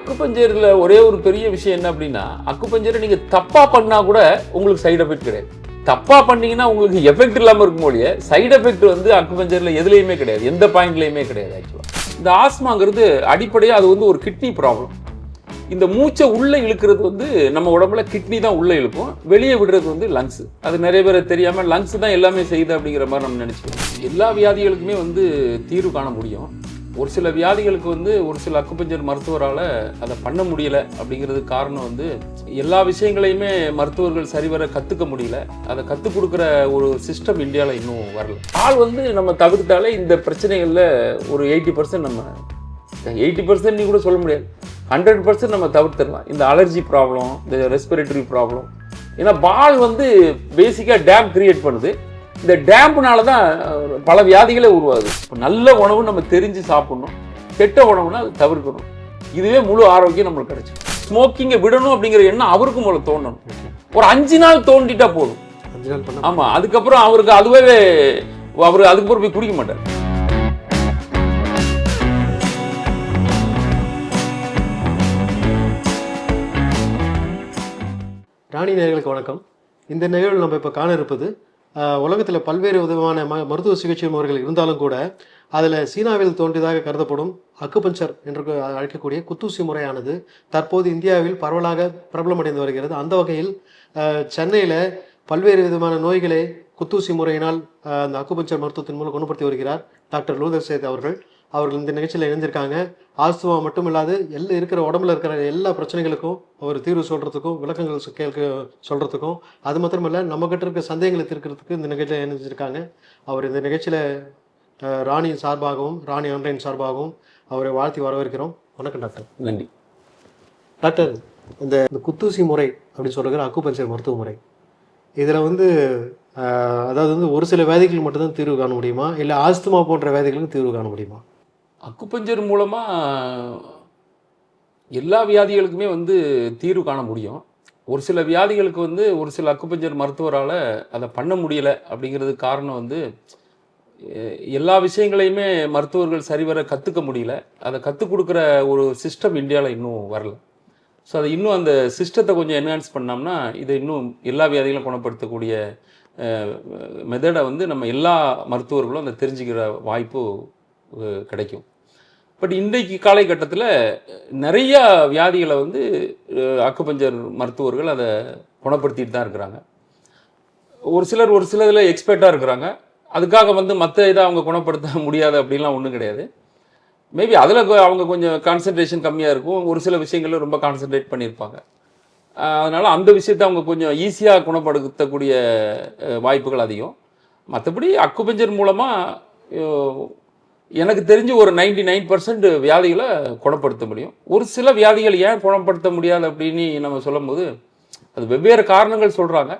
அக்குப்பஞ்சேரில் ஒரே ஒரு பெரிய விஷயம் என்ன அப்படின்னா அக்குபஞ்சரை நீங்கள் தப்பாக பண்ணால் கூட உங்களுக்கு சைடு எஃபெக்ட் கிடையாது. தப்பாக பண்ணீங்கன்னா உங்களுக்கு எஃபெக்ட் இல்லாமல் இருக்கும் போலிய சைடு எஃபெக்ட் வந்து அக்குப்பஞ்சேரில் எதுலேயுமே கிடையாது. எந்த பாயிண்ட்லேயுமே கிடையாது ஆக்சுவலாக இந்த ஆஸ்மாங்கிறது அடிப்படையாக அது வந்து ஒரு கிட்னி ப்ராப்ளம் இந்த மூச்சை உள்ளே இழுக்கிறது வந்து நம்ம உடம்புல கிட்னி தான் உள்ளே இழுக்கும். வெளியே விடுறது வந்து லங்ஸ் அது நிறைய பேர் தெரியாமல் லங்ஸ் தான் எல்லாமே செய்யுது அப்படிங்கிற மாதிரி நம்ம நினைச்சுக்கோம் எல்லா வியாதிகளுக்குமே வந்து தீர்வு காண முடியும். ஒரு சில வியாதிகளுக்கு வந்து ஒரு சில அக்குப்பஞ்சர் மருத்துவரால் அதை பண்ண முடியல அப்படிங்கிறது காரணம் வந்து எல்லா விஷயங்களையுமே மருத்துவர்கள் சரிவர கற்றுக்க முடியல. அதை கற்றுக் கொடுக்குற ஒரு சிஸ்டம் இந்தியாவில் இன்னும் வரல. ஆள் வந்து நம்ம தவிர்த்தாலே இந்த பிரச்சனைகளில் ஒரு எயிட்டி பர்சன்ட் நம்ம எயிட்டி பர்சன்ட் நீ கூட சொல்ல முடியாது. ஹண்ட்ரட் பர்சன்ட் நம்ம தவிர்த்திடலாம். இந்த அலர்ஜி ப்ராப்ளம் இந்த ரெஸ்பிரேட்டரி ப்ராப்ளம் ஏன்னா பால் வந்து பேசிக்காக டேம் கிரியேட் பண்ணுது. இந்த டேம்ப்னால தான் பல வியாதிகளே உருவாகுது. இப்ப நல்ல உணவு நம்ம தெரிஞ்சு சாப்பிடணும். கெட்ட உணவுனா அது தவிர்க்கணும். இதுவே முழு ஆரோக்கியம் நம்மளுக்கு கிடைச்சிடும். ஸ்மோக்கிங்கை விடணும் அப்படிங்கிற எண்ணம் அவருக்கும் போல தோணணும். ஒரு அஞ்சு நாள் தோண்டிட்டா போதும். அஞ்சு நாள் பண்ண ஆமா அதுக்கப்புறம் அவருக்கு அதுவே அவர் அதுக்கப்புறம் போய் குடிக்க மாட்டார். ராணி நேயர்களுக்கு வணக்கம். இந்த நிகழ்வில் நம்ம இப்போ காண இருப்பது உலகத்தில் பல்வேறு விதமான ம மருத்துவ சிகிச்சை முறைகள் இருந்தாலும் கூட அதில் சீனாவில் தோன்றியதாக கருதப்படும் அக்குபஞ்சர் என்று அழைக்கக்கூடிய குத்தூசி முறையானது தற்போது இந்தியாவில் பரவலாக பிரபலமடைந்து வருகிறது. அந்த வகையில் சென்னையில் பல்வேறு விதமான நோய்களை குத்தூசி முறையினால் அந்த அக்குபஞ்சர் மருத்துவத்தின் மூலம் குணப்படுத்தி வருகிறார் டாக்டர் லூதர் சேத் அவர்கள். அவர்கள் இந்த நிகழ்ச்சியில் இணைஞ்சிருக்காங்க ஆஸ்துமா மட்டும் இல்லாது எல்லா இருக்கிற உடம்புல இருக்கிற எல்லா பிரச்சனைகளுக்கும் ஒரு தீர்வு சொல்கிறதுக்கும் விளக்கங்கள் கேட்க சொல்கிறதுக்கும் அது மாத்திரமல்ல நம்ம கிட்ட இருக்க சந்தேகங்களை தீர்க்கிறதுக்கு இந்த நிகழ்ச்சியில் இணைஞ்சிருக்காங்க அவர் இந்த நிகழ்ச்சியில் ராணி சார்பாகவும் ராணி ஆன்லைன் சார்பாகவும் அவரை வாழ்த்தி வரவேற்கிறோம். வணக்கம் டாக்டர். நன்றி. டாக்டர் இந்த இந்த குத்தூசி முறை அப்படின்னு சொல்லுகிற அக்குபஞ்சர் மருத்துவ முறை இதில் வந்து அதாவது வந்து ஒரு சில வியாதிகளுக்கு மட்டும்தான் தீர்வு காண முடியுமா? இல்லை ஆஸ்துமா போன்ற வியாதிகளுக்கு தீர்வு காண முடியுமா? அக்குப்பஞ்சர் மூலமாக எல்லா வியாதிகளுக்குமே வந்து தீர்வு காண முடியும் ஒரு சில வியாதிகளுக்கு வந்து ஒரு சில அக்குப்பஞ்சர் மருத்துவரால் அதை பண்ண முடியலை அப்படிங்கிறது காரணம் வந்து எல்லா விஷயங்களையுமே மருத்துவர்கள் சரிவர கற்றுக்க முடியல அதை கற்றுக் கொடுக்குற ஒரு சிஸ்டம் இந்தியாவில் இன்னும் வரல ஸோ அதை இன்னும் அந்த சிஸ்டத்தை கொஞ்சம் என்ஹான்ஸ் பண்ணோம்னா இதை இன்னும் எல்லா வியாதிகளும் குணப்படுத்தக்கூடிய மெத்தடை வந்து நம்ம எல்லா மருத்துவர்களும் அதை தெரிஞ்சுக்கிற வாய்ப்பு கிடைக்கும். பட் இன்றைக்கு காலகட்டத்தில் நிறையா வியாதிகளை வந்து அஹ், அக்குபஞ்சர் மருத்துவர்கள் அதை குணப்படுத்திட்டு தான் இருக்கிறாங்க. ஒரு சிலர் ஒரு சில இதில் எக்ஸ்பர்ட்டாக இருக்கிறாங்க. அதுக்காக வந்து மற்ற இதை அவங்க குணப்படுத்த முடியாது அப்படின்லாம் ஒன்றும் கிடையாது. மேபி அதில் அவங்க கொஞ்சம் கான்சன்ட்ரேஷன் கம்மியாக இருக்கும். ஒரு சில விஷயங்களில் ரொம்ப கான்சென்ட்ரேட் பண்ணியிருப்பாங்க. அதனால் அந்த விஷயத்தை அவங்க கொஞ்சம் ஈஸியாக குணப்படுத்தக்கூடிய வாய்ப்புகள் அதிகம். மற்றபடி அக்குபஞ்சர் மூலமாக எனக்கு தெரிஞ்சு ஒரு 99% நைன் பர்சன்ட் வியாதிகளை குணப்படுத்த முடியும். ஒரு சில வியாதிகள் ஏன் குணப்படுத்த முடியாது அப்படின்னு நம்ம சொல்லும்போது அது வெவ்வேறு காரணங்கள் சொல்கிறாங்க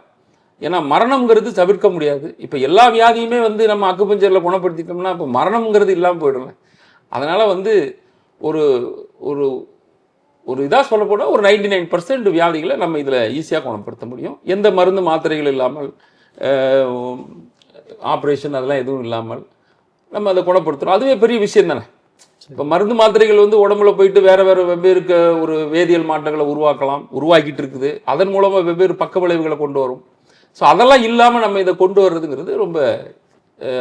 ஏன்னா மரணம்ங்கிறது தவிர்க்க முடியாது. இப்போ எல்லா வியாதியுமே வந்து நம்ம அக்குபஞ்சரில் குணப்படுத்திட்டோம்னா இப்போ மரணம்ங்கிறது இல்லாமல் போயிடல அதனால் வந்து ஒரு ஒரு ஒரு இதாக சொல்ல போனால் ஒரு 99% நைன் பர்சன்ட் வியாதிகளை நம்ம இதில் ஈஸியாக குணப்படுத்த முடியும். எந்த மருந்து மாத்திரைகள் இல்லாமல் ஆப்ரேஷன் அதெல்லாம் எதுவும் இல்லாமல் நம்ம அதை குணப்படுத்துகிறோம் அதுவே பெரிய விஷயம் தானே? இப்போ மருந்து மாத்திரைகள் வந்து உடம்புல போயிட்டு வேற வேற வெவ்வேறு ஒரு வேதியியல் மாற்றங்களை உருவாக்கலாம் உருவாக்கிட்டு இருக்குது. அதன் மூலமாக வெவ்வேறு பக்க விளைவுகளை கொண்டு வரும். ஸோ அதெல்லாம் இல்லாமல் நம்ம இதை கொண்டு வர்றதுங்கிறது ரொம்ப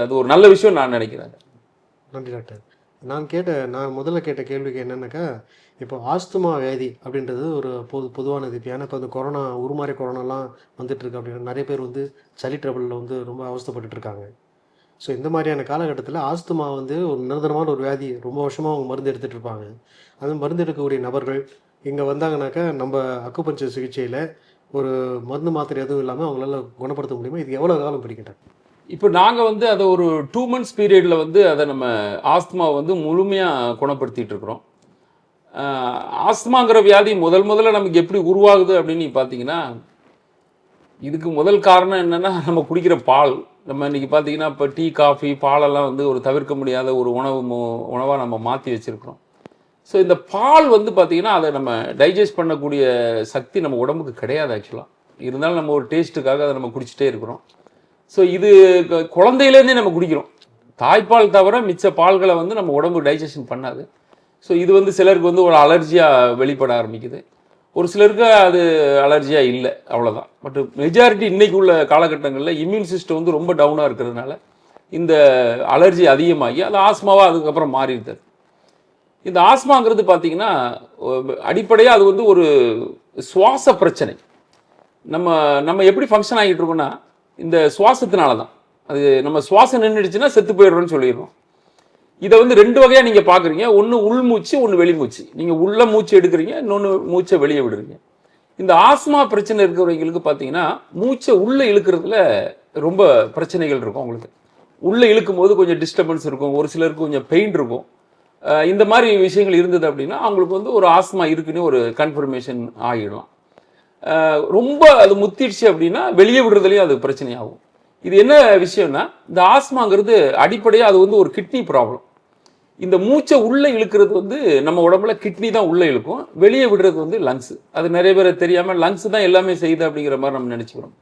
அது ஒரு நல்ல விஷயம் நான் நினைக்கிறேன். நன்றி டாக்டர். நான் கேட்ட நான் முதல்ல கேட்ட கேள்விக்கு என்னன்னாக்கா இப்போ ஆஸ்துமா வியாதி அப்படின்றது ஒரு பொது பொதுவானது. இப்போ ஏன்னா இப்போ இந்த கொரோனா உருமாறி கொரோனாலாம் வந்துட்டு இருக்கு அப்படின்னு நிறைய பேர் வந்து சளி ட்ரபிளில் வந்து ரொம்ப அவஸ்தைப்பட்டுட்டு இருக்காங்க. ஸோ இந்த மாதிரியான காலகட்டத்தில் ஆஸ்துமா வந்து ஒரு நிரந்தரமான ஒரு வியாதி ரொம்ப வருஷமாக அவங்க மருந்து எடுத்துகிட்டு இருப்பாங்க. அந்த மருந்து எடுக்கக்கூடிய நபர்கள் இங்கே வந்தாங்கனாக்கா நம்ம அக்குபஞ்சர் சிகிச்சையில் ஒரு மருந்து மாத்திரை எதுவும் இல்லாமல் அவங்களால குணப்படுத்த முடியுமா? இது எவ்வளோ காலம் பிடிக்கிட்டாங்க இப்போ நாங்கள் வந்து அதை ஒரு டூ மந்த்ஸ் பீரியடில் வந்து அதை நம்ம ஆஸ்துமாவை வந்து முழுமையாக குணப்படுத்திட்டு இருக்கிறோம். ஆஸ்துமாங்கிற வியாதி முதல் முதல்ல நமக்கு எப்படி உருவாகுது அப்படின்னு பார்த்தீங்கன்னா இதுக்கு முதல் காரணம் என்னென்னா நம்ம குடிக்கிற பால். நம்ம இன்றைக்கி பார்த்தீங்கன்னா இப்போ டீ காஃபி பாலெல்லாம் வந்து ஒரு தவிர்க்க முடியாத ஒரு உணவு உணவாக நம்ம மாற்றி வச்சிருக்கிறோம். ஸோ இந்த பால் வந்து பார்த்திங்கன்னா அதை நம்ம டைஜஸ்ட் பண்ணக்கூடிய சக்தி நம்ம உடம்புக்கு கிடையாது ஆக்சுவலாக இருந்தாலும் நம்ம ஒரு டேஸ்ட்டுக்காக அதை நம்ம குடிச்சிட்டே இருக்கிறோம். ஸோ இது குழந்தையிலேருந்தே நம்ம குடிக்கிறோம். தாய்ப்பால் தவிர மிச்ச பால்களை வந்து நம்ம உடம்பு டைஜஷன் பண்ணாது. ஸோ இது வந்து சிலருக்கு வந்து ஒரு அலர்ஜியாக வெளிப்பட ஆரம்பிக்குது. ஒரு சிலருக்கு அது அலர்ஜியாக இல்லை அவ்வளோதான் பட் மெஜாரிட்டி இன்றைக்கு உள்ள காலகட்டங்களில் இம்யூன் சிஸ்டம் வந்து ரொம்ப டவுனாக இருக்கிறதுனால இந்த அலர்ஜி அதிகமாகி அது ஆஸ்மாவாக அதுக்கப்புறம் மாறிடுது. இந்த ஆஸ்மாங்கிறது பார்த்திங்கன்னா அடிப்படையாக அது வந்து ஒரு சுவாச பிரச்சனை. நம்ம நம்ம எப்படி ஃபங்க்ஷன் ஆகிட்டு இருக்கோம்னா இந்த சுவாசத்தினால தான் அது நம்ம சுவாசம் நின்றுடுச்சுன்னா செத்து போயிடுறோன்னு சொல்லிடுறோம். இதை வந்து ரெண்டு வகையாக நீங்கள் பார்க்குறீங்க ஒன்று உள் மூச்சு ஒன்று வெளி மூச்சு. நீங்கள் உள்ள மூச்சு எடுக்கிறீங்க இன்னொன்று மூச்சை வெளியே விடுறீங்க. இந்த ஆஸ்மா பிரச்சனை இருக்கிறவங்களுக்கு பார்த்தீங்கன்னா மூச்சை உள்ளே இழுக்கிறதுல ரொம்ப பிரச்சனைகள் இருக்கும் அவங்களுக்கு. உள்ளே இழுக்கும் போது கொஞ்சம் டிஸ்டர்பன்ஸ் இருக்கும். ஒரு சிலருக்கு கொஞ்சம் பெயின் இருக்கும். இந்த மாதிரி விஷயங்கள் இருந்தது அப்படின்னா அவங்களுக்கு வந்து ஒரு ஆஸ்மா இருக்குன்னு ஒரு கன்ஃபர்மேஷன் ஆகிடலாம் ரொம்ப அது முத்திடுச்சு அப்படின்னா வெளியே விடுறதுலையும் அது பிரச்சனையாகும். இது என்ன விஷயம்னா இந்த ஆஸ்மாங்கிறது அடிப்படையாக அது வந்து ஒரு கிட்னி ப்ராப்ளம் இந்த மூச்சை உள்ளே இழுக்கிறது வந்து நம்ம உடம்புல கிட்னி தான் உள்ளே இழுக்கும். வெளியே விடுறது வந்து லங்ஸ் அது நிறைய பேர் தெரியாமல் லங்ஸ் தான் எல்லாமே செய்யுது அப்படிங்கிற மாதிரி நம்ம நினச்சிக்கிறோம்.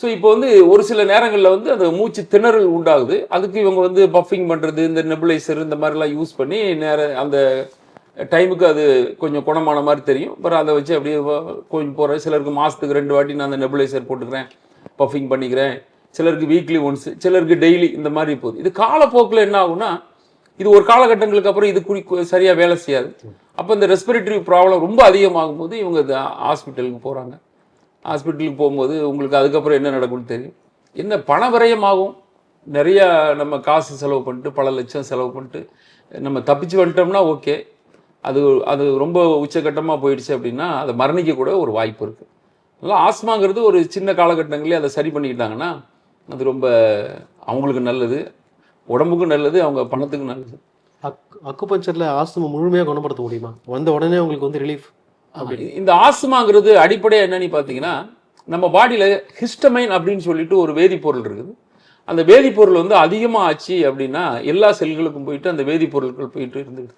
ஸோ இப்போ வந்து ஒரு சில நேரங்களில் வந்து அந்த மூச்சு திணறல் உண்டாகுது. அதுக்கு இவங்க வந்து பஃபிங் பண்ணுறது இந்த நெபுலைசர் இந்த மாதிரிலாம் யூஸ் பண்ணி நேர அந்த டைமுக்கு அது கொஞ்சம் குணமான மாதிரி தெரியும். அப்புறம் அதை வச்சு அப்படியே கொஞ்சம் போகிறேன் சிலருக்கு மாதத்துக்கு ரெண்டு வாட்டி நான் அந்த நெபுலைசர் போட்டுக்கிறேன் பஃபிங் பண்ணிக்கிறேன். சிலருக்கு வீக்லி ஒன்ஸ் சிலருக்கு டெய்லி இந்த மாதிரி போகுது. இது காலப்போக்கில் என்ன ஆகும்னா இது ஒரு காலகட்டங்களுக்கு அப்புறம் இது குறி சரியாக வேலை செய்யாது. அப்போ இந்த ரெஸ்பிரேட்டரி ப்ராப்ளம் ரொம்ப அதிகமாகும் போது இவங்க ஹாஸ்பிட்டலுக்கு போகிறாங்க ஹாஸ்பிட்டலுக்கு போகும்போது உங்களுக்கு அதுக்கப்புறம் என்ன நடக்கும்னு தெரியும். என்ன பண விரயமாகும். நிறையா நம்ம காசு செலவு பண்ணிட்டு பல லட்சம் செலவு பண்ணிட்டு நம்ம தப்பிச்சு வந்துட்டோம்னா ஓகே அது அது ரொம்ப உச்சகட்டமாக போயிடுச்சு அப்படின்னா அதை மரணிக்க கூட ஒரு வாய்ப்பு இருக்குது நல்லா ஆஸ்மாங்கிறது ஒரு சின்ன காலகட்டங்களே அதை சரி பண்ணிக்கிட்டாங்கன்னா அது ரொம்ப அவங்களுக்கு நல்லது. உடம்புக்கும் நல்லது அவங்க பணத்துக்கும் நல்லது. அக் அக்குபஞ்சரில் ஆஸ்துமா முழுமையாக குணப்படுத்த முடியுமா? வந்த உடனே உங்களுக்கு வந்து ரிலீஃப் அப்படி இந்த ஆஸ்மாங்கிறது அடிப்படையாக என்னன்னு பார்த்தீங்கன்னா நம்ம பாடியில் ஹிஸ்டமைன் அப்படின்னு சொல்லிட்டு ஒரு வேதிப்பொருள் இருக்குது. அந்த வேதிப்பொருள் வந்து அதிகமாக ஆச்சு அப்படின்னா எல்லா செல்களுக்கும் போயிட்டு அந்த வேதிப்பொருட்கள் போயிட்டு இருந்துடுது.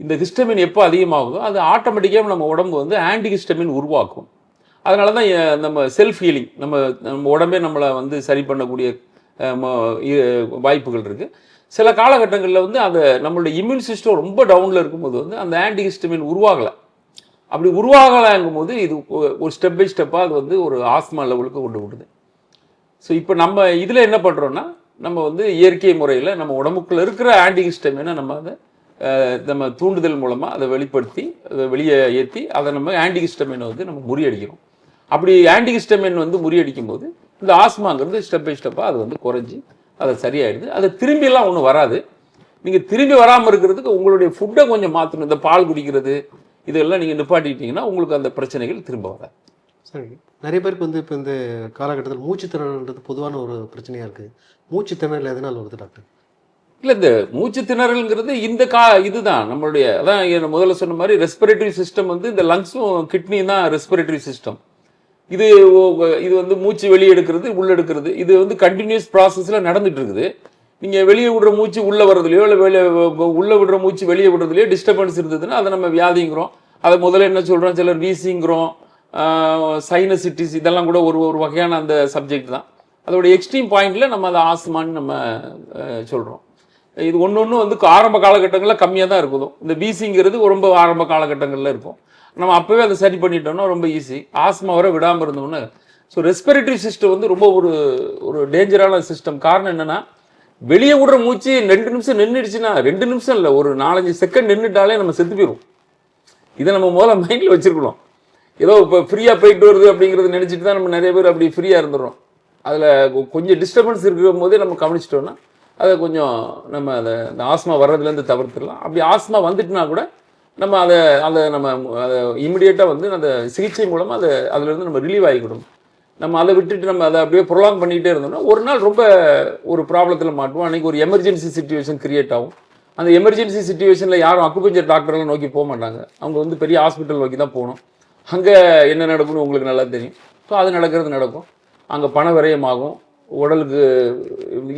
இந்த ஹிஸ்டமின் எப்போ அதிகமாகுதோ அது ஆட்டோமேட்டிக்காக நம்ம உடம்பு வந்து ஆன்டி ஹிஸ்டமின் உருவாக்கும். அதனால தான் நம்ம செல்ஃப் ஹீலிங் நம்ம நம்ம உடம்பே நம்மளை வந்து சரி பண்ணக்கூடிய வாய்ப்புகள் இருக்குது சில காலகட்டங்களில் வந்து அந்த நம்மளுடைய இம்யூன் சிஸ்டம் ரொம்ப டவுனில் இருக்கும்போது வந்து அந்த ஆன்டிஹிஸ்டமின் உருவாகலை. அப்படி உருவாகலாங்கும் போது இது ஒரு ஸ்டெப் பை ஸ்டெப்பாக அது வந்து ஒரு ஆஸ்மா லெவலுக்கு கொண்டு விடுது ஸோ இப்போ நம்ம இதில் என்ன பண்ணுறோன்னா நம்ம வந்து இயற்கை முறையில் நம்ம உடம்புக்குள்ள இருக்கிற ஆன்டிஹிஸ்டமினை நம்ம அதை நம்ம தூண்டுதல் மூலமாக அதை வெளிப்படுத்தி அதை வெளியே ஏற்றி அதை நம்ம ஆன்டிஹிஸ்டமினை வந்து நம்ம முறியடிக்கிறோம் அப்படி ஆன்டிஹிஸ்டமின் வந்து முறியடிக்கும் போது இந்த ஆஸ்மாங்கிறது ஸ்டெப் பை ஸ்டெப்பாக அது வந்து குறைஞ்சி அது சரியாயிடுது. அது திரும்பியெல்லாம் ஒன்றும் வராது. நீங்கள் திரும்பி வராமல் இருக்கிறதுக்கு உங்களுடைய ஃபுட்டை கொஞ்சம் மாற்றணும் இந்த பால் குடிக்கிறது இதெல்லாம் நீங்கள் நிப்பாட்டிட்டீங்கன்னா உங்களுக்கு அந்த பிரச்சனைகள் திரும்ப வராது. சரி. நிறைய பேருக்கு வந்து இப்போ இந்த காலகட்டத்தில் மூச்சு திணறல்ன்றது பொதுவான ஒரு பிரச்சனையாக இருக்குது மூச்சு திணறல் எதனால் வருது டாக்டர்? இல்லை இந்த மூச்சு திணறல்ங்கிறது இந்த கா இதுதான். நம்மளுடைய அதான் முதல்ல சொன்ன மாதிரி ரெஸ்பிரேட்டரி சிஸ்டம் வந்து இந்த லங்ஸும் கிட்னியும் தான் ரெஸ்பிரேட்டரி சிஸ்டம் இது இது வந்து மூச்சு வெளியே எடுக்கிறது உள்ள எடுக்கிறது. இது வந்து கண்டினியூஸ் ப்ராசஸில் நடந்துட்டு இருக்குது நீங்கள் வெளியே விடுற மூச்சு உள்ளே வர்றதுலையோ இல்லை வெளியே உள்ளே விடுற மூச்சு வெளியே விடுறதுலையோ டிஸ்டர்பன்ஸ் இருந்ததுன்னா அதை நம்ம வியாதிங்கிறோம். அதை முதல்ல என்ன சொல்கிறோம் சிலர் வீசிங்கிறோம். சைனசிட்டிஸ் இதெல்லாம் கூட ஒரு ஒரு வகையான அந்த சப்ஜெக்ட் தான். அதோட எக்ஸ்ட்ரீம் பாயிண்டில் நம்ம அதை ஆஸ்மான்னு நம்ம சொல்கிறோம் இது ஒன்று ஒன்று வந்து ஆரம்ப காலகட்டங்களில் கம்மியாக தான் இருக்கும் இந்த பிசிங்கிறது ரொம்ப ஆரம்ப காலகட்டங்களில் இருக்கும். நம்ம அப்போவே அதை சரி பண்ணிட்டோம்னா ரொம்ப ஈஸி ஆஸ்மா வர விடாமல் இருந்தோம்னா. ஸோ ரெஸ்பிரேட்டரி சிஸ்டம் வந்து ரொம்ப ஒரு ஒரு டேஞ்சரான சிஸ்டம் காரணம் என்னன்னா வெளியே விடுற மூச்சு ரெண்டு நிமிஷம் நின்றுடுச்சுன்னா ரெண்டு நிமிஷம் இல்லை ஒரு நாலஞ்சு செகண்ட் நின்றுட்டாலே நம்ம செத்து போயிடும் இதை நம்ம முதல்ல மைண்டில் வச்சிருக்கணும். ஏதோ இப்போ ஃப்ரீயாக போயிட்டு வருது அப்படிங்கிறது நினச்சிட்டு தான் நம்ம நிறைய பேர் அப்படி ஃப்ரீயாக இருந்துடும் அதில் கொஞ்சம் டிஸ்டர்பன்ஸ் இருக்கும் போதே நம்ம கவனிச்சிட்டோம்னா அதை கொஞ்சம் நம்ம அதை அந்த ஆஸ்மா வர்றதுலேருந்து தவிர்த்துடலாம். அப்படி ஆஸ்மா வந்துட்டுனா கூட நம்ம அதை அதை நம்ம அதை இமிடியேட்டாக வந்து அந்த சிகிச்சை மூலமாக அதை அதுலேருந்து நம்ம ரிலீவ் ஆகிக்கணும் நம்ம அதை விட்டுட்டு நம்ம அதை அப்படியே ப்ரொலாங் பண்ணிகிட்டே இருந்தோம்னா ஒரு நாள் ரொம்ப ஒரு ப்ராப்ளத்தில் மாட்டுவோம். அன்றைக்கி ஒரு எமர்ஜென்சி சுச்சுவேஷன் கிரியேட் ஆகும். அந்த எமர்ஜென்சி சுச்சுவேஷனில் யாரும் அக்குபஞ்சர் டாக்டர்லாம் நோக்கி போக மாட்டாங்க. அவங்க வந்து பெரிய ஹாஸ்பிட்டல் நோக்கி தான் போகணும். அங்கே என்ன நடக்கும்னு உங்களுக்கு நல்லா தெரியும். ஸோ அது நடக்கிறது நடக்கும். அங்கே பண விரயமாகும். உடலுக்கு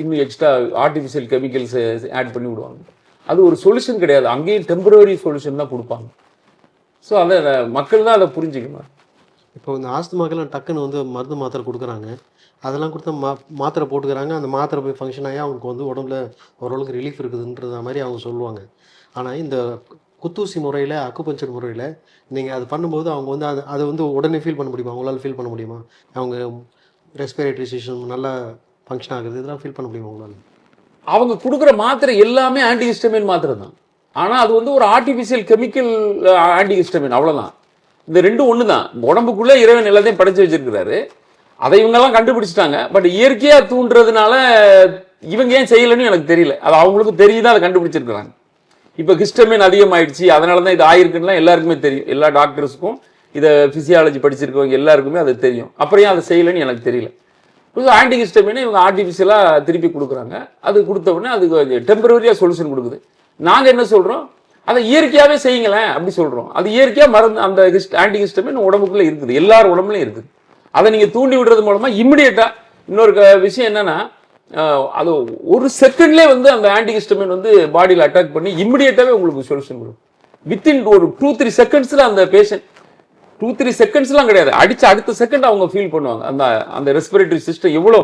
இன்னும் எக்ஸ்ட்ரா ஆர்டிஃபிஷியல் கெமிக்கல்ஸ் ஆட் பண்ணி விடுவாங்க. அது ஒரு சொல்யூஷன் கிடையாது. அங்கேயும் டெம்பரரி சொல்யூஷன் தான் கொடுப்பாங்க. ஸோ அதை மக்கள் தான் அதை புரிஞ்சுக்கணும். இப்போ இந்த ஆஸ்துமாக்கெல்லாம் டக்குன்னு வந்து மருந்து மாத்திரை கொடுக்குறாங்க. அதெல்லாம் கொடுத்தா மா மாத்திரை போட்டுக்கிறாங்க. அந்த மாத்திரை போய் ஃபங்க்ஷன் ஆகி அவங்களுக்கு வந்து உடம்புல ஓரளவுக்கு ரிலீஃப் இருக்குதுன்றத மாதிரி அவங்க சொல்லுவாங்க. ஆனால் இந்த குத்தூசி முறையில் அக்குபஞ்சர் முறையில் நீங்கள் அது பண்ணும்போது அவங்க வந்து அது அதை வந்து உடனே ஃபீல் பண்ண முடியுமா? அவங்களால ஃபீல் பண்ண முடியுமா? அவங்க ரெஸ்பிரேட்டரி சிஸ்டம் நல்லா ஃபங்க்ஷன் ஆகுது. இதெல்லாம் ஃபீல் பண்ண முடியுமா அவங்களால அவங்க கொடுக்குற மாத்திரை எல்லாமே ஆன்டிஹிஸ்டமின் மாத்திரை தான் ஆனால் அது வந்து ஒரு ஆர்டிஃபிஷியல் கெமிக்கல் ஆன்டிஹிஸ்டமின் அவ்வளோதான் இந்த ரெண்டும் ஒன்று தான் உடம்புக்குள்ளே இறைவன் எல்லாத்தையும் படைச்சு வச்சிருக்கிறாரு. அதை இவங்கெல்லாம் கண்டுபிடிச்சிட்டாங்க. பட் இயற்கையாக தூண்டுறதுனால இவங்க ஏன் செய்யலைன்னு எனக்கு தெரியல. அது அவங்களுக்கு தெரியுது? அதை கண்டுபிடிச்சிருக்கிறாங்க. இப்போ ஹிஸ்டமின் அதிகமாயிடுச்சு. அதனால தான் இது ஆயிருக்குன்னா எல்லாருக்குமே தெரியும். எல்லா டாக்டர்ஸுக்கும் இதை ஃபிசியாலஜி படிச்சிருக்கவங்க எல்லாருக்குமே அது தெரியும். அப்புறம் ஏன் அதை செய்யலைன்னு எனக்கு தெரியல. இது ஆன்டி ஹிஸ்டமினை இவங்க ஆர்டிஃபிஷியலாக திருப்பி கொடுக்குறாங்க. அது கொடுத்த உடனே அது டெம்பரவரியாக சொல்யூஷன் கொடுக்குது. நாங்கள் என்ன சொல்கிறோம் அதை இயற்கையாகவே செய்யுங்களேன் அப்படி சொல்கிறோம் அது இயற்கையாக மருந்து அந்த ஹிஸ்ட் ஆன்டிஹிஸ்டமின் உடம்புக்குள்ளே இருக்குது. எல்லார் உடம்புலையும் இருக்குது. அதை நீங்கள் தூண்டி விடுறது மூலமாக இம்மிடியட்டாக இன்னொரு க- விஷயம் என்னென்னா அது ஒரு செகண்ட்லேயே வந்து அந்த ஆன்டிஹிஸ்டமின் வந்து பாடியில் அட்டாக் பண்ணி இம்மிடியட்டாகவே உங்களுக்கு சொல்யூஷன் கொடுக்கும். வித்தின் ஒரு டூ த்ரீ செகண்ட்ஸில் அந்த பேஷண்ட் டூ த்ரீ செகண்ட்ஸ்லாம் கிடையாது. அடிச்ச அடுத்த செகண்ட் அவங்க ஃபீல் பண்ணுவாங்க. அந்த அந்த ரெஸ்பிரேட்டரி சிஸ்டம் எவ்வளோ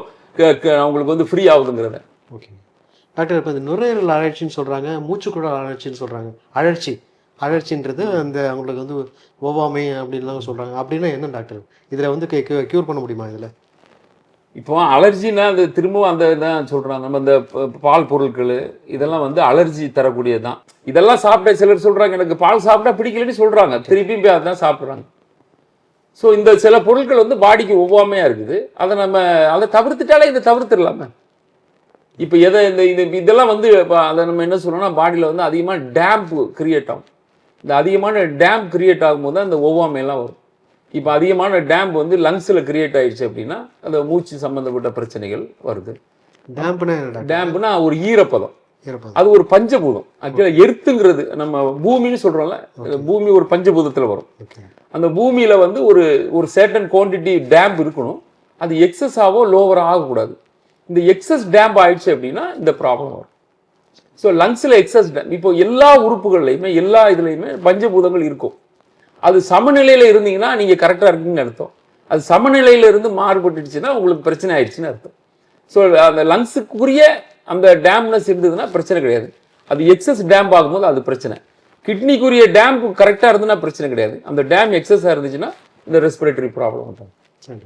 அவங்களுக்கு வந்து ஃப்ரீ ஆகுதுங்கிறத. ஓகே டாக்டர் இப்போ இந்த நுரையீரல் அழற்சின்னு சொல்கிறாங்க மூச்சுக்குழல் அழற்சின்னு சொல்கிறாங்க அழற்சி. அழற்சின்றது அந்த அவங்களுக்கு வந்து ஓவாமை அப்படின்லாம் சொல்கிறாங்க அப்படின்னா என்ன டாக்டர் இதில் வந்து க்யூர் பண்ண முடியுமா இதில்? இப்போ அலர்ஜினா அந்த திரும்பவும் அந்த இதான் சொல்றாங்க. நம்ம இந்த பால் பொருட்கள் இதெல்லாம் வந்து அலர்ஜி தரக்கூடியது தான் இதெல்லாம் சாப்பிட்ட சிலர் சொல்றாங்க எனக்கு பால் சாப்பிட்டா பிடிக்கலன்னு சொல்றாங்க. திருப்பியும் போய் அதான் சாப்பிட்றாங்க. ஸோ இந்த சில பொருட்கள் வந்து பாடிக்கு ஒவ்வாமையா இருக்குது. அதை நம்ம அதை தவிர்த்துட்டாலே இதை தவிர்த்துடலாமே இப்போ எதை இந்த இது இதெல்லாம் வந்து இப்போ அதை நம்ம என்ன சொல்றோம்னா பாடியில் வந்து அதிகமாக டேம்ப் கிரியேட் ஆகும். இந்த அதிகமான டேம்ப் கிரியேட் ஆகும்போது தான் இந்த ஒவ்வாமையெல்லாம் வரும். இப்போ அதிகமான டேம்ப் வந்து லங்ஸில் கிரியேட் ஆயிடுச்சு அப்படின்னா அந்த மூச்சு சம்பந்தப்பட்ட பிரச்சனைகள் வருது. டேம்ப்னா டேம்ப்னா ஒரு ஈரப்பதம். அது ஒரு பஞ்சபூதம். ஆக்சுவலாக எர்த்துங்கிறது நம்ம பூமின்னு சொல்றோம்ல பூமி ஒரு பஞ்சபூதத்தில் வரும். அந்த பூமியில வந்து ஒரு ஒரு சேட்டன் குவான்டிட்டி டேம்ப் இருக்கணும். அது எக்ஸஸாவோ லோவரோ ஆகக்கூடாது. இந்த எக்ஸஸ் டேம்ப் ஆயிடுச்சு அப்படின்னா இந்த ப்ராப்ளம் வரும். ஸோ லங்ஸில் எக்ஸஸ் டேம் இப்போ எல்லா உறுப்புகள்லையுமே எல்லா இதுலையுமே பஞ்சபூதங்கள் இருக்கும். அது சமநிலையில இருந்தீங்கன்னா நீங்க கரெக்டாக இருக்கீங்கன்னு அர்த்தம். அது சமநிலையில இருந்து மாறுபட்டுடுச்சுன்னா உங்களுக்கு பிரச்சனை ஆயிடுச்சுன்னு அர்த்தம். ஸோ அந்த லங்ஸுக்குரிய அந்த டேம்னஸ் இருந்ததுன்னா பிரச்சனை கிடையாது. அது எக்ஸஸ் டேம்ப் ஆகும்போது அது பிரச்சனை. கிட்னிக்குரிய டேம்ப் கரெக்டாக இருந்ததுன்னா பிரச்சனை கிடையாது. அந்த டேம் எக்ஸஸாக இருந்துச்சுன்னா இந்த ரெஸ்பிரேட்டரி ப்ராப்ளம் வரும். சரி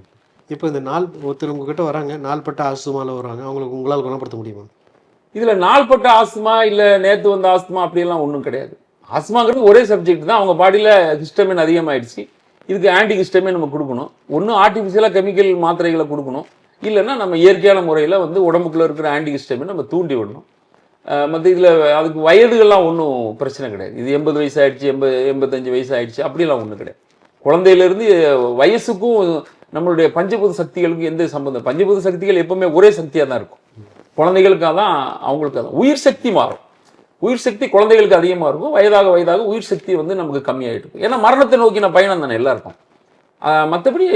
இப்போ இந்த நாள் ஒருத்தர் உங்ககிட்ட வராங்க நாள்பட்ட ஆசுமால வராங்க அவங்களுக்கு உங்களால் குணப்படுத்த முடியுமா? இதில் நாள்பட்ட ஆஸ்துமா இல்லை நேற்று வந்த ஆஸ்துமா அப்படியெல்லாம் ஒன்றும் கிடையாது. ஆஸ்துமாங்கிறது ஒரே சப்ஜெக்ட் தான். அவங்க பாடியில் ஹிஸ்டமின் அதிகமாயிடுச்சு. இதுக்கு ஆன்டி ஹிஸ்டமின் நம்ம கொடுக்கணும். ஒன்று ஆர்டிஃபிஷியலாக கெமிக்கல் மாத்திரைகளை கொடுக்கணும். இல்லைன்னா நம்ம இயற்கையான முறையில் வந்து உடம்புக்குள்ளே இருக்கிற ஆன்டி நம்ம தூண்டி விடணும். மற்ற இதில் அதுக்கு வயதுகள்லாம் ஒன்றும் பிரச்சனை கிடையாது. இது எண்பது வயசு ஆயிடுச்சு எண்பது எண்பத்தஞ்சு வயசு ஆயிடுச்சு அப்படிலாம் ஒன்றும் கிடையாது. குழந்தையிலேருந்து வயசுக்கும் நம்மளுடைய பஞ்சபூத சக்திகளுக்கு எந்த சம்பந்தம்? பஞ்சபூத சக்திகள் எப்பவுமே ஒரே சக்தியாக தான் இருக்கும். குழந்தைகளுக்காக தான் அவங்களுக்கு தான் உயிர் சக்தி மாறும். உயிர் சக்தி குழந்தைகளுக்கு அதிகமாக இருக்கும். வயதாக வயதாக உயிர் சக்தி வந்து நமக்கு கம்மியாகிட்டு இருக்கும். ஏன்னா மரணத்தை நோக்கின பயணம் தானே எல்லாருக்கும். மற்றபடி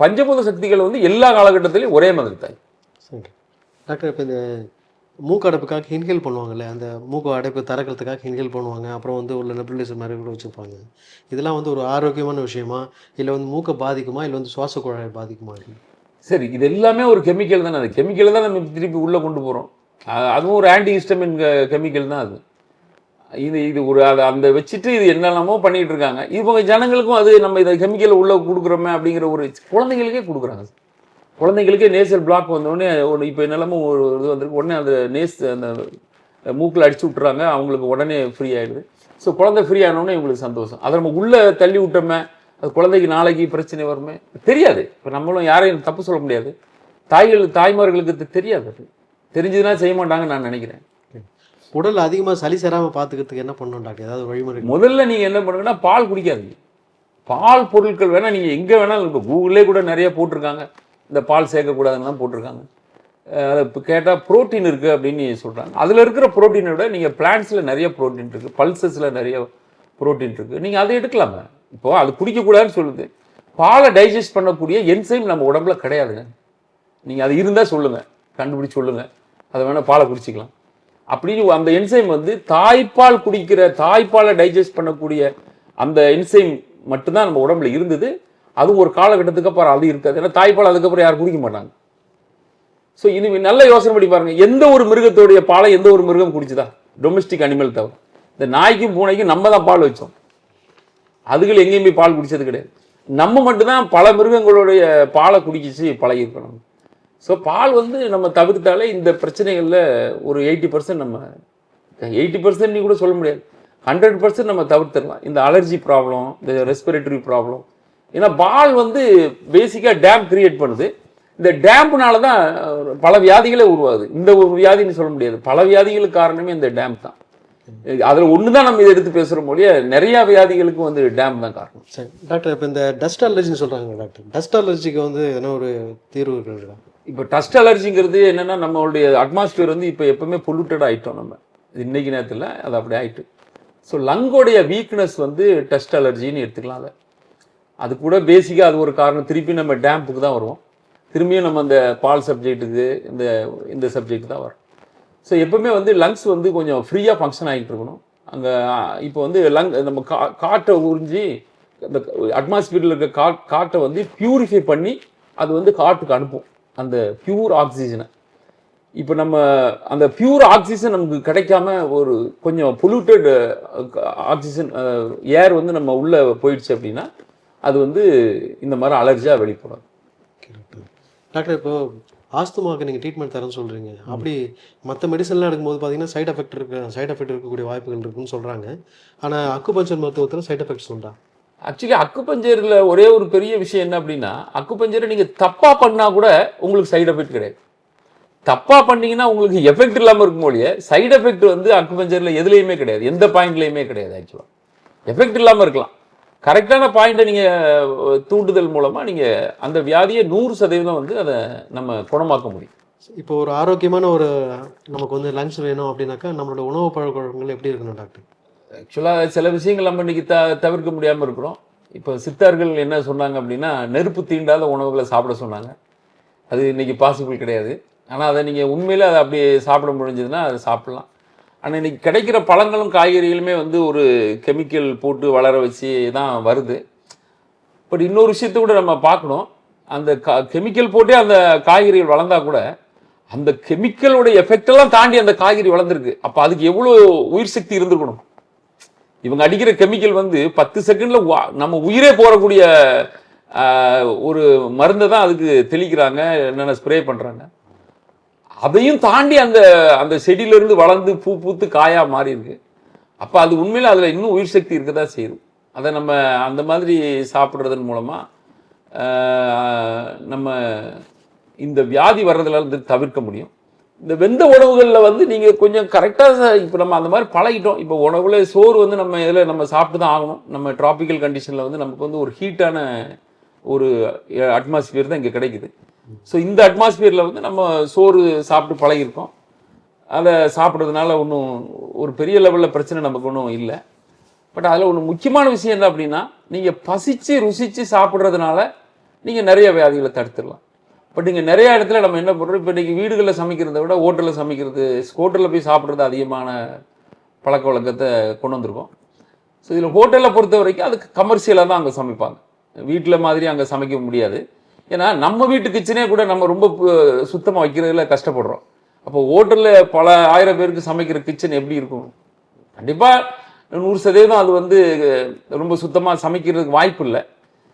பஞ்சபூத சக்திகள் வந்து எல்லா காலகட்டத்திலையும் ஒரே மாதிரி தான். சரி. டாக்டர் இப்போ இந்த மூக்கு அடைப்புக்காக இன்ஹேல் பண்ணுவாங்கல்ல அந்த மூக்கு அடைப்பு திறக்கிறதுக்காக இன்ஹேல் பண்ணுவாங்க அப்புறம் வந்து உள்ள நெபுலைசர் மாதிரி கூட வச்சுருப்பாங்க இதெல்லாம் வந்து ஒரு ஆரோக்கியமான விஷயமா? இல்லை வந்து மூக்கை பாதிக்குமா? இல்லை வந்து சுவாச குழாயை பாதிக்குமா? சரி இது எல்லாமே ஒரு கெமிக்கல் தானே. அது கெமிக்கல் தான் நம்ம திருப்பி உள்ளே கொண்டு போகிறோம் அதுவும் ஒரு ஆன்டி ஹிஸ்டமின் கெமிக்கல் தான் அது. இது இது ஒரு அதை அந்த வச்சுட்டு இது என்னெல்லாமோ பண்ணிட்டு இருக்காங்க. இவங்க ஜனங்களுக்கும் அது நம்ம இதை கெமிக்கல் உள்ளே கொடுக்குறோமே அப்படிங்கிற ஒரு குழந்தைங்களுக்கே கொடுக்குறாங்க. குழந்தைங்களுக்கே நேசல் பிளாக் வந்தோடனே ஒரு இப்போ என்னெல்லாமோ ஒரு இது வந்திருக்கு. உடனே அந்த நேஸ் அந்த மூக்கில் அடிச்சு விட்டுறாங்க. அவங்களுக்கு உடனே ஃப்ரீ ஆகிடுது ஸோ குழந்தை ஃப்ரீ ஆனோடனே இவங்களுக்கு சந்தோஷம். அதை நம்ம உள்ளே தள்ளி விட்டோமே அது குழந்தைக்கு நாளைக்கு பிரச்சனை வருமே தெரியாது. இப்போ நம்மளும் யாரையும் தப்பு சொல்ல முடியாது. தாய்கள் தாய்மார்களுக்கு தெரியாது அது. தெரிஞ்சதுன்னா செய்ய மாட்டாங்கன்னு நான் நினைக்கிறேன். உடல் அதிகமாக சளி சேராமல் பார்த்துக்கிறதுக்கு என்ன பண்ணணும் டாக்டர்? ஏதாவது வழிமுறை முதல்ல நீங்கள் என்ன பண்ணுங்கன்னா பால் குடிக்காதீங்க. பால் பொருட்கள் வேணால் நீங்கள் எங்கே வேணாலும் இப்போ கூகுளே கூட நிறைய போட்டிருக்காங்க. இந்த பால் சேர்க்கக்கூடாதுன்னு போட்டிருக்காங்க. அதை இப்போ கேட்டால் புரோட்டீன் இருக்குது அப்படின்னு சொல்கிறாங்க அதில் இருக்கிற புரோட்டீனை விட நீங்கள் பிளான்ஸில் நிறைய ப்ரோட்டீன் இருக்குது பல்சஸில் நிறைய புரோட்டீன் இருக்குது நீங்கள் அதை எடுக்கலாமே. இப்போது அது குடிக்கக்கூடாதுன்னு சொல்லுது. பாலை டைஜஸ்ட் பண்ணக்கூடிய என்சைம் நம்ம உடம்புல கிடையாதுங்க. நீங்கள் அது இருந்தால் சொல்லுங்கள் கண்டுபிடிச்சி சொல்லுங்கள் அதை வேணால் பாலை குடிச்சிக்கலாம். அப்படின்னு அந்த என்சைம் வந்து தாய்ப்பால் குடிக்கிற தாய்ப்பாலை டைஜஸ்ட் பண்ணக்கூடிய அந்த என்சைம் மட்டும்தான் நம்ம உடம்புல இருந்தது. அதுவும் ஒரு காலகட்டத்துக்கு அப்புறம் அது இருக்காது. ஏன்னா தாய்ப்பால் அதுக்கப்புறம் யாரும் குடிக்க மாட்டாங்க. ஸோ இனி நல்ல யோசனை பண்ணி பாருங்க. எந்த ஒரு மிருகத்தோடைய பாலை எந்த ஒரு மிருகம் குடிச்சுதா? டொமஸ்டிக் அனிமல் தவிர. இந்த நாய்க்கும் பூனைக்கும் நம்ம தான் பால் வச்சோம். அதுகள் எங்கேயும் போய் பால் குடிச்சது கிடையாது. நம்ம மட்டும்தான் பல மிருகங்களுடைய பாலை குடிக்கிச்சு பழகி இருக்கணும் ஸோ பால் வந்து நம்ம தவிர்த்தாலே இந்த பிரச்சனைகளில் ஒரு எயிட்டி பர்சன்ட் நம்ம எயிட்டி பர்சன்ட் நீ கூட சொல்ல முடியாது. ஹண்ட்ரட் பர்சன்ட் நம்ம தவிர்த்துடலாம். இந்த அலர்ஜி ப்ராப்ளம் இந்த ரெஸ்பிரேட்டரி ப்ராப்ளம் ஏன்னா பால் வந்து பேசிக்காக டேம் கிரியேட் பண்ணுது. இந்த டேம்ப்னால தான் பல வியாதிகளே உருவாகுது. இந்த ஒரு வியாதின்னு சொல்ல முடியாது. பல வியாதிகளுக்கு காரணமே இந்த டேம் தான். அதில் ஒன்று தான் நம்ம இதை எடுத்து பேசுகிற மொழிய நிறைய வியாதிகளுக்கு வந்து டேம் தான் காரணம். சரி டாக்டர் இப்போ இந்த டஸ்ட் அலர்ஜின்னு சொல்கிறாங்க டாக்டர். டஸ்ட் அலர்ஜிக்கு வந்து என்ன ஒரு தீர்வு இருக்குங்களா? இப்போ டஸ்ட் அலர்ஜிங்கிறது என்னென்னா நம்மளுடைய அட்மாஸ்பியர் வந்து இப்போ எப்பவுமே பொல்யூட்டட் ஆகிட்டோம் நம்ம. இது இன்னைக்கு நேரத்தில் அது அப்படி ஆகிட்டு ஸோ லங்கோடைய வீக்னஸ் வந்து டஸ்ட் அலர்ஜின்னு எடுத்துக்கலாம் அதை. அது கூட பேசிக்காக அது ஒரு காரணம். திருப்பி நம்ம டேம்புக்கு தான் வருவோம். திரும்பியும் நம்ம அந்த பால் சப்ஜெக்ட்டுக்கு இந்த இந்த சப்ஜெக்ட் தான் வரும் ஸோ எப்பவுமே வந்து லங்ஸ் வந்து கொஞ்சம் ஃப்ரீயாக ஃபங்க்ஷன் ஆகிட்டு இருக்கணும். அங்கே இப்போ வந்து லங் நம்ம கா காட்டை உறிஞ்சி அந்த அட்மாஸ்பியரில் இருக்க கா காட்டை வந்து பியூரிஃபை பண்ணி அது வந்து காட்டுக்கு அனுப்பும். அந்த பியூர் ஆக்சிஜனை இப்போ நம்ம அந்த பியூர் ஆக்சிஜன் நமக்கு கிடைக்காம ஒரு கொஞ்சம் பொல்யூட்டட் ஆக்சிஜன் ஏர் வந்து நம்ம உள்ளே போயிடுச்சு அப்படின்னா அது வந்து இந்த மாதிரி அலர்ஜியாக வெளிப்படும். டாக்டர் டாக்டர் இப்போ ஆஸ்துமாவுக்கு நீங்கள் ட்ரீட்மெண்ட் தரேன்னு சொல்கிறீங்க அப்படி மற்ற மெடிசன்லாம் எடுக்கும்போது பார்த்தீங்கன்னா சைட் எஃபெக்ட் இருக்க சைட் எஃபெக்ட் இருக்கக்கூடிய வாய்ப்புகள் இருக்குன்னு சொல்கிறாங்க ஆனால் அக்குபஞ்சர் மருத்துவத்தில் சைட் எஃபெக்ட்ஸ் உண்டா? ஆக்சுவலி அக்குபஞ்சரில் ஒரே ஒரு பெரிய விஷயம் என்ன அப்படின்னா அக்குப்பஞ்சேரை நீங்கள் தப்பாக பண்ணால் கூட உங்களுக்கு சைடு எஃபெக்ட் கிடையாது. தப்பாக பண்ணீங்கன்னா உங்களுக்கு எஃபெக்ட் இல்லாமல் இருக்கும் போலியே சைடு எஃபெக்ட் வந்து அக்குப்பஞ்சரில் எதுலேயுமே கிடையாது. எந்த பாயிண்ட்லேயுமே கிடையாது ஆக்சுவலாக எஃபெக்ட் இல்லாமல் இருக்கலாம். கரெக்டான பாயிண்ட்டை நீங்கள் தூண்டுதல் மூலமாக நீங்கள் அந்த வியாதியை நூறு சதவீதம் வந்து அதை நம்ம குணமாக்க முடியும். இப்போ ஒரு ஆரோக்கியமான ஒரு நமக்கு வந்து லஞ்ச் வேணும் அப்படின்னாக்கா நம்மளோட உணவு பழக்கவழக்கங்கள் எப்படி இருக்கணும் டாக்டர் ஆக்சுவலாக சில விஷயங்கள் நம்ம இன்னைக்கு த தவிர்க்க முடியாமல் இருக்கிறோம். இப்போ சித்தார்கள் என்ன சொன்னாங்க அப்படின்னா நெருப்பு தீண்டாத உணவுகளை சாப்பிட சொன்னாங்க. அது இன்னைக்கு பாசிபிள் கிடையாது. ஆனால் அதை நீங்கள் உண்மையில் அதை அப்படி சாப்பிட முடிஞ்சதுன்னா அதை சாப்பிட்லாம். ஆனால் இன்னைக்கு கிடைக்கிற பழங்களும் காய்கறிகளுமே வந்து ஒரு கெமிக்கல் போட்டு வளர வச்சு தான் வருது. பட் இன்னொரு விஷயத்தை கூட நம்ம பார்க்கணும். அந்த கா கெமிக்கல் போட்டே அந்த காய்கறிகள் வளர்ந்தா கூட அந்த கெமிக்கலோட எஃபெக்ட் எல்லாம் தாண்டி அந்த காய்கறி வளர்ந்துருக்கு. அப்போ அதுக்கு எவ்வளோ உயிர் சக்தி இருந்திருக்கணும்? இவங்க அடிக்கிற கெமிக்கல் வந்து பத்து செகண்டில் நம்ம உயிரே போகக்கூடிய ஒரு மருந்தை தான் அதுக்கு தெளிக்கிறாங்க என்னென்ன ஸ்ப்ரே பண்ணுறாங்க அதையும் தாண்டி அந்த அந்த செடியிலேருந்து வளர்ந்து பூ பூத்து காயாக மாறி இருக்கு அப்போ அது உண்மையில் அதில் இன்னும் உயிர் சக்தி இருக்கதா செய்யுது அதை நம்ம அந்த மாதிரி சாப்பிட்றதன் மூலமாக நம்ம இந்த வியாதி வர்றதுல இருந்து தவிர்க்க முடியும். இந்த வெந்த உணவுகளில் வந்து நீங்கள் கொஞ்சம் கரெக்டாக இப்போ நம்ம அந்த மாதிரி பழகிட்டோம். இப்போ உணவுல சோறு வந்து நம்ம இதில் நம்ம சாப்பிட்டு தான் ஆகணும். நம்ம டிராபிக்கல் கண்டிஷனில் வந்து நமக்கு வந்து ஒரு ஹீட்டான ஒரு அட்மாஸ்பியர் தான் இங்கே கிடைக்குது. ஸோ இந்த அட்மாஸ்பியரில் வந்து நம்ம சோறு சாப்பிட்டு பழகியிருக்கோம். அதை சாப்பிட்றதுனால ஒன்றும் ஒரு பெரிய லெவலில் பிரச்சனை நமக்கு ஒன்றும் இல்லை. பட் அதில் ஒன்று முக்கியமான விஷயம் என்ன அப்படின்னா நீங்கள் பசித்து ருசித்து சாப்பிட்றதுனால நீங்கள் நிறைய வியாதிகளை தடுத்துடலாம். பட் இங்கே நிறைய இடத்துல நம்ம என்ன பண்ணுறோம் இப்போ இன்றைக்கி வீடுகளில் சமைக்கிறத விட ஹோட்டலில் சமைக்கிறது ஹோட்டலில் போய் சாப்பிட்றது அதிகமான பழக்க வழக்கத்தை கொண்டு வந்திருக்கோம். ஸோ இதில் ஹோட்டலில் பொறுத்த வரைக்கும் அதுக்கு கமர்ஷியலாக தான் அங்கே சமைப்பாங்க. வீட்டில் மாதிரி அங்கே சமைக்க முடியாது. ஏன்னா நம்ம வீட்டு கிச்சனே கூட நம்ம ரொம்ப சுத்தமாக வைக்கிறதுல கஷ்டப்படுறோம். அப்போ ஹோட்டலில் பல ஆயிரம் பேருக்கு சமைக்கிற கிச்சன் எப்படி இருக்கும்? கண்டிப்பாக நூறு சதவீதம் அது வந்து ரொம்ப சுத்தமாக சமைக்கிறதுக்கு வாய்ப்பு இல்லை.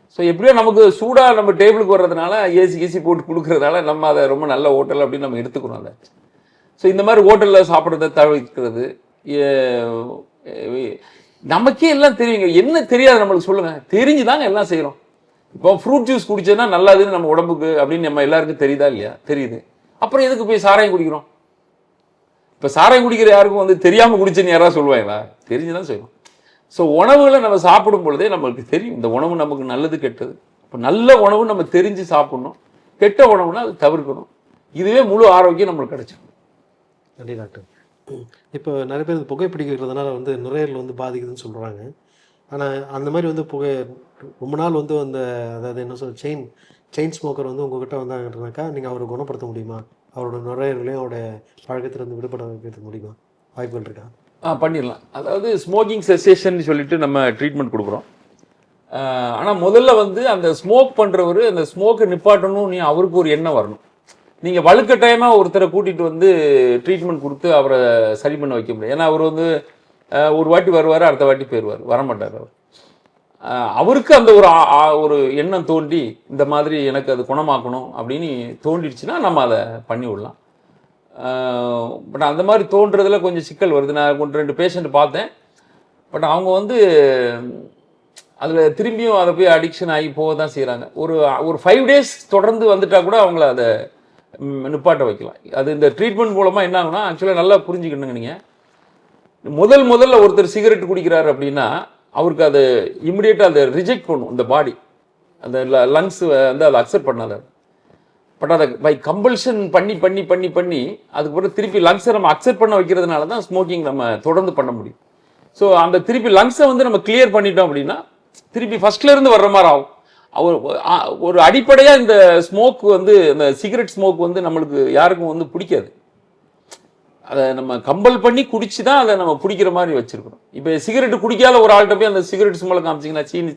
ஸோ எப்படியோ நமக்கு சூடாக நம்ம டேபிளுக்கு வர்றதுனால ஏசி ஏசி போட்டு கொடுக்கறதுனால நம்ம அதை ரொம்ப நல்ல ஹோட்டல் அப்படின்னு நம்ம எடுத்துக்கிறோம் அதை. ஸோ இந்த மாதிரி ஹோட்டலில் சாப்பிட்றத தவிர்க்கிறது ஏ- நமக்கே எல்லாம் தெரியுங்க. என்ன தெரியாது நம்மளுக்கு சொல்லுங்கள் தெரிஞ்சு தாங்க எல்லாம் செய்கிறோம் இப்போ ஃப்ரூட் ஜூஸ் குடிச்சதுன்னா நல்லதுன்னு நம்ம உடம்புக்கு அப்படின்னு நம்ம எல்லாருக்கும் தெரியுதா இல்லையா? தெரியுது. அப்புறம் எதுக்கு போய் சாராயம் குடிக்கிறோம்? இப்போ சாராயம் குடிக்கிற யாருக்கும் வந்து தெரியாமல் குடிச்சுன்னு யாராவது சொல்லுவாங்களா? தெரிஞ்சுதான் செய்யணும் ஸோ உணவுகளை நம்ம சாப்பிடும் பொழுதே நம்மளுக்கு தெரியும் இந்த உணவு நமக்கு நல்லது கெட்டது. இப்போ நல்ல உணவு நம்ம தெரிஞ்சு சாப்பிடணும். கெட்ட உணவுனா அது தவிர்க்கணும். இதுவே முழு ஆரோக்கியம் நம்மளுக்கு கிடைச்சிடும் நன்றி டாக்டர். இப்போ நிறைய பேர் புகைப்பிடிக்கிறதுனால வந்து நுரையீரல் வந்து பாதிக்குதுன்னு சொல்கிறாங்க ஆனால் அந்த மாதிரி வந்து புகை ரொம்ப நாள் வந்து அந்த அதாவது என்ன சொல் செயின் செயின் ஸ்மோக்கர் வந்து உங்ககிட்ட வந்தாங்கன்னாக்கா நீங்கள் அவரை குணப்படுத்த முடியுமா? அவரோட நுரையீரலையும் அவருடைய பழக்கத்திலிருந்து விடுபட வைக்கிறது முடியுமா? வாய்ப்புகள் இருக்கா? ஆ பண்ணிடலாம் அதாவது ஸ்மோக்கிங் செசேஷன் சொல்லிட்டு நம்ம ட்ரீட்மெண்ட் கொடுக்குறோம். ஆனால் முதல்ல வந்து அந்த ஸ்மோக் பண்ணுறவர் அந்த ஸ்மோக்கை நிப்பாட்டணும் நீ அவருக்கு ஒரு எண்ணம் வரணும். நீங்கள் வலுக்கட்டாயமாக ஒருத்தரை கூட்டிகிட்டு வந்து ட்ரீட்மெண்ட் கொடுத்து அவரை சரி பண்ண வைக்க முடியும் ஏன்னா அவர் வந்து ஒரு வாட்டி வருவார் அடுத்த வாட்டி போயிடுவார் வரமாட்டார் அவர். அவருக்கு அந்த ஒரு ஒரு எண்ணம் தோண்டி இந்த மாதிரி எனக்கு அது குணமாக்கணும் அப்படின்னு தோண்டிடுச்சுன்னா நம்ம அதை பண்ணி விடலாம் பட் அந்த மாதிரி தோன்றதில் கொஞ்சம் சிக்கல் வருது. நான் கொஞ்சம் ரெண்டு பேஷண்ட் பார்த்தேன். பட் அவங்க வந்து அதில் திரும்பியும் அதை போய் அடிக்ஷன் ஆகி போக தான் செய்கிறாங்க ஒரு ஒரு ஃபைவ் டேஸ் தொடர்ந்து வந்துட்டா கூட அவங்கள அதை நிப்பாட்ட வைக்கலாம். அது இந்த ட்ரீட்மெண்ட் மூலமாக என்ன ஆகுனா ஆக்சுவலாக நல்லா புரிஞ்சுக்கணுங்க நீங்கள் முதல் முதல்ல ஒருத்தர் சிகரெட் குடிக்கிறார் அப்படின்னா அவருக்கு அதை இம்மிடியேட்டாக அதை ரிஜெக்ட் பண்ணும். இந்த பாடி அந்த லங்ஸ் வந்து அதை அக்செப்ட் பண்ணாத. பட் அதை பை கம்பல்ஷன் பண்ணி பண்ணி பண்ணி பண்ணி அதுக்கப்புறம் திருப்பி லங்ஸை நம்ம அக்செப்ட் பண்ண வைக்கிறதுனால தான் ஸ்மோக்கிங் நம்ம தொடர்ந்து பண்ண முடியும். ஸோ அந்த திருப்பி லங்ஸை வந்து நம்ம கிளியர் பண்ணிட்டோம் அப்படின்னா திருப்பி ஃபர்ஸ்ட்லேருந்து வர்ற மாதிரி ஆகும். ஒரு அடிப்படையாக இந்த ஸ்மோக் வந்து இந்த சிகரெட் ஸ்மோக் வந்து நம்மளுக்கு யாருக்கும் வந்து பிடிக்காது. அதை நம்ம கம்பல் பண்ணி குடிச்சு தான் அதை நம்ம பிடிக்கிற மாதிரி வச்சுருக்கணும். இப்போ சிகரெட் குடிக்காத ஒரு ஆள்கிட்ட போய் அந்த சிகரெட் ஸ்மெல்லை காமிச்சிங்கன்னா சீனி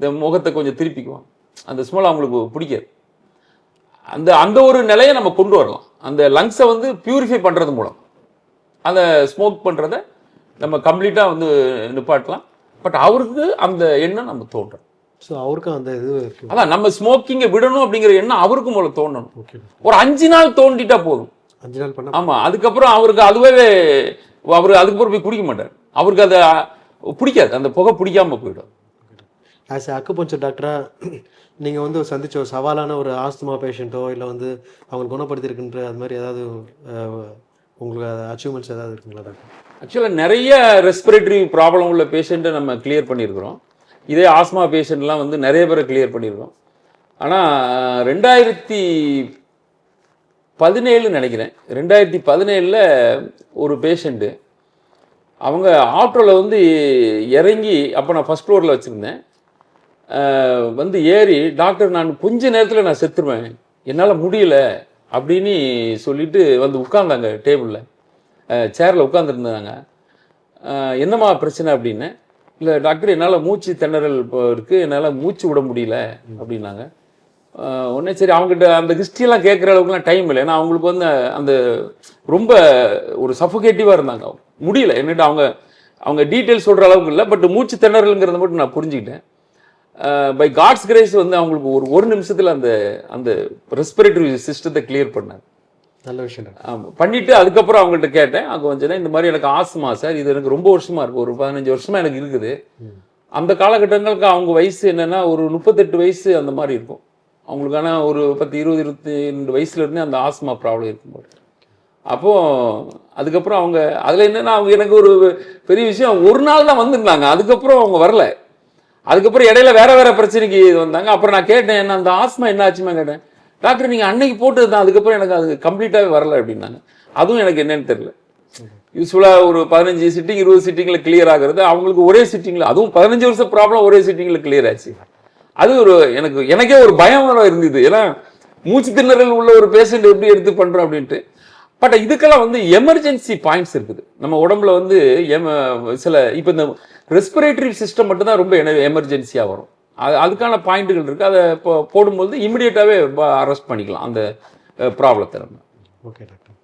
இந்த முகத்தை கொஞ்சம் திருப்பிக்குவோம் அந்த ஸ்மெல் அவங்களுக்கு பிடிக்காது. அந்த அந்த ஒரு நிலையை நம்ம கொண்டு வரலாம். அந்த லங்ஸை வந்து பியூரிஃபை பண்ணுறது மூலம். அந்த ஸ்மோக் பண்ணுறத நம்ம கம்ப்ளீட்டாக வந்து நிப்பாட்டலாம். பட் அவருக்கு அந்த எண்ணம் நம்ம தோன்றணும். ஸோ அவருக்கும் அந்த இது அதான் நம்ம ஸ்மோக்கிங்கை விடணும் அப்படிங்கிற எண்ணம் அவருக்கு முதல்ல தோணணும் ஒரு அஞ்சு நாள் தோண்டிட்டா போதும். அஞ்சு நாள் பண்ண ஆமா அதுக்கப்புறம் அவருக்கு அதுவே அவர் அதுக்கப்புறம் போய் குடிக்க மாட்டார். அவருக்கு அதை பிடிக்காது. அந்த புகை பிடிக்காம போயிடும். ஆஸ் எ அக்குபஞ்சர் டாக்டராக நீங்கள் வந்து சந்தித்த ஒரு சவாலான ஒரு ஆஸ்துமா பேஷண்ட்டோ இல்லை வந்து அவங்க குணப்படுத்தியிருக்குன்ற அது மாதிரி ஏதாவது உங்களுக்கு அச்சீவ்மெண்ட்ஸ் ஏதாவது இருக்குங்களா டாக்டர் ஆக்சுவலாக நிறைய ரெஸ்பிரேட்டரி ப்ராப்ளம் உள்ள பேஷண்ட்டை நம்ம கிளியர் பண்ணியிருக்கிறோம். இதே ஆஸ்மா பேஷண்ட்லாம் வந்து நிறைய பேரை கிளியர் பண்ணியிருக்கோம் ஆனால் ரெண்டாயிரத்தி பதினேழு நினைக்கிறேன். ரெண்டாயிரத்தி பதினேழில் ஒரு பேஷண்ட்டு அவங்க ஆட்டோவில் வந்து இறங்கி அப்போ நான் ஃபஸ்ட் ஃப்ளோரில் வச்சுருந்தேன். வந்து ஏறி டாக்டர் நான் கொஞ்ச நேரத்தில் நான் செத்துருவேன். என்னால் முடியல. அப்படின்னு சொல்லிட்டு வந்து உட்கார்ந்தாங்க டேபிளில். சேரில் உட்காந்துருந்தாங்க என்னம்மா பிரச்சனை? அப்படின்னு. இல்லை டாக்டர் என்னால் மூச்சு திணறல் இப்போ இருக்குது என்னால் மூச்சு விட முடியல. அப்படின்னாங்க. உடனே சரி அவங்ககிட்ட அந்த ஹிஸ்ட்ரியெல்லாம் கேட்குற அளவுக்குலாம் டைம் இல்லை. ஏன்னா அவங்களுக்கு வந்து அந்த ரொம்ப ஒரு சஃபோகேட்டிவாக இருந்தாங்க முடியல. என்னட்டு அவங்க அவங்க டீட்டெயில் சொல்கிற அளவுக்கு இல்லை. பட் மூச்சு திணறலுங்கிறத மட்டும் நான் புரிஞ்சுக்கிட்டேன். பை காட்ஸ் கிரேஸ் வந்து அவங்களுக்கு ஒரு ஒரு நிமிஷத்தில் அந்த அந்த ரெஸ்பிரேட்டரி சிஸ்டத்தை கிளியர் பண்ணாங்க. நல்ல விஷயம் டாக்டர். ஆமா. பண்ணிட்டு அதுக்கப்புறம் அவங்கள்ட்ட கேட்டேன். அவங்க கொஞ்சம் இந்த மாதிரி எனக்கு ஆஸ்மா சார் இது எனக்கு ரொம்ப வருஷமா இருக்கு. ஒரு பதினஞ்சு வருஷமா எனக்கு இருக்குது. அந்த காலகட்டங்களுக்கு அவங்க வயசு என்னன்னா ஒரு முப்பத்தெட்டு வயசு அந்த மாதிரி இருக்கும். அவங்களுக்கான ஒரு பத்து இருபது இருபத்தி ரெண்டு வயசுல இருந்தே அந்த ஆஸ்மா ப்ராப்ளம் இருக்கும்போது அப்போ அதுக்கப்புறம் அவங்க அதுல என்னன்னா அவங்க எனக்கு ஒரு பெரிய விஷயம் ஒரு நாள் தான் வந்திருந்தாங்க. அதுக்கப்புறம் அவங்க வரல. அதுக்கப்புறம் இடையில வேற வேற பிரச்சனைக்கு வந்தாங்க. அப்புறம் நான் கேட்டேன் என்ன அந்த ஆஸ்மா என்ன ஆச்சுமா கேட்டேன். டாக்டர் நீங்க அன்னைக்கு போட்டது தான். அதுக்கப்புறம் எனக்கு அது கம்ப்ளீட்டாவே வரல அப்படின்னாங்க. அதுவும் எனக்கு என்னன்னு தெரியல. யூஸ்ஃபுல்லாக ஒரு பதினஞ்சு சிட்டிங் இருபது சிட்டிங்ல கிளியர் ஆகுறது. அவங்களுக்கு ஒரே சிட்டிங்ல அதுவும் பதினஞ்சு வருஷம் ப்ராப்ளம் ஒரே சிட்டிங்ல கிளியர் ஆச்சு. அது ஒரு எனக்கு எனக்கே ஒரு பயம் இருந்தது. ஏன்னா மூச்சு திணறல் உள்ள ஒரு பேஷண்ட் எப்படி எடுத்து பண்றோம் அப்படின்ட்டு. பட் இதுக்கெல்லாம் வந்து எமர்ஜென்சி பாயிண்ட்ஸ் இருக்குது. நம்ம உடம்புல வந்து எம- சில இப்போ இந்த ரெஸ்பிரேட்டரி சிஸ்டம் மட்டும் தான் ரொம்ப எமர்ஜென்சியாக வரும். அது அதுக்கான பாயிண்ட்டுகள் இருக்குது அதை இப்போ போடும்போது இமிடியேட்டாகவே அரெஸ்ட் பண்ணிக்கலாம். அந்த ப்ராப்ளத்தை நம்ம ஓகே டாக்டர்